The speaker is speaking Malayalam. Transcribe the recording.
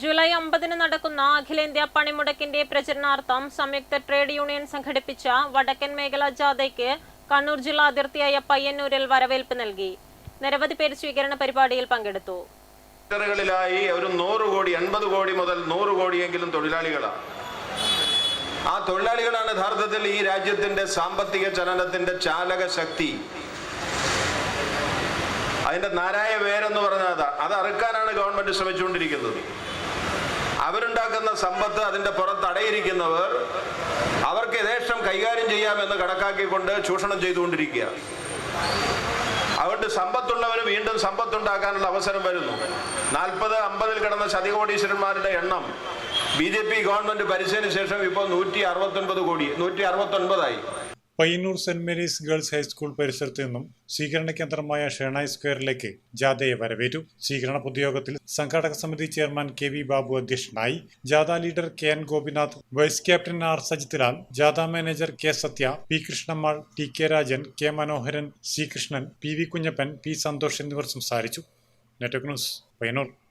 ജൂലൈ ഒമ്പതിന് നടക്കുന്ന അഖിലേന്ത്യാ പണിമുടക്കിന്റെ പ്രചരണാർത്ഥം സംയുക്ത ട്രേഡ് യൂണിയൻ സംഘടിപ്പിച്ച വടക്കൻ മേഖല ജാഥയ്ക്ക് കണ്ണൂർ ജില്ലാ അതിർത്തിയായ പയ്യന്നൂരിൽ വരവേൽപ്പ് നൽകി. നിരവധി പേര് സ്വീകരണ പരിപാടിയിൽ പങ്കെടുത്തു. സെക്ടറുകളിലായി ഒരു നൂറ് കോടി എൺപത് കോടി മുതൽ നൂറ് കോടിയെങ്കിലും തൊഴിലാളികളാണ്. ആ തൊഴിലാളികളാണ് യഥാർത്ഥത്തിൽ ഈ രാജ്യത്തിന്റെ സാമ്പത്തിക ചലനത്തിന്റെ ചാലക ശക്തി. അതിന്റെ നാരായ വേരെന്ന് പറഞ്ഞാൽ അത് അറുക്കാനാണ് ഗവൺമെന്റ് ശ്രമിച്ചുകൊണ്ടിരിക്കുന്നത്. അവരുണ്ടാക്കുന്ന സമ്പത്ത് അതിന്റെ പുറത്ത് അടയിരിക്കുന്നവർ അവർക്ക് യഥേഷ്ടം കൈകാര്യം ചെയ്യാമെന്ന് കണക്കാക്കിക്കൊണ്ട് ചൂഷണം ചെയ്തുകൊണ്ടിരിക്കുക. അതുകൊണ്ട് സമ്പത്തുള്ളവന് വീണ്ടും സമ്പത്തുണ്ടാക്കാനുള്ള അവസരം വരുന്നു. നാൽപ്പത് അമ്പതിൽ കിടന്ന ശതികോടീശ്വരന്മാരുടെ എണ്ണം ബി ജെ പി ഗവൺമെന്റ് ഭരിച്ചതിന് ശേഷം ഇപ്പോൾ നൂറ്റി അറുപത്തൊൻപത് കോടി നൂറ്റി അറുപത്തൊൻപതായി. Payyanur Saint Mary's girls high school പരിസരത്ത് നിന്നും സ്വീകരണ കേന്ദ്രമായ ഷെണായ് സ്ക്വയറിലേക്ക് ജാഥയെ വരവേറ്റു. സ്വീകരണ പൊതുയോഗത്തിൽ സംഘാടക സമിതി ചെയർമാൻ കെ വി ബാബു അധ്യക്ഷനായി ജാഥ leader K N Gopinath vice captain R Sajithlal ജാഥ manager K Sathya P Krishnamal T K Rajan K Manoharan C Krishnan P V Kunhappan P Santhosh എന്നിവർ സംസാരിച്ചു. Network news Payyanur.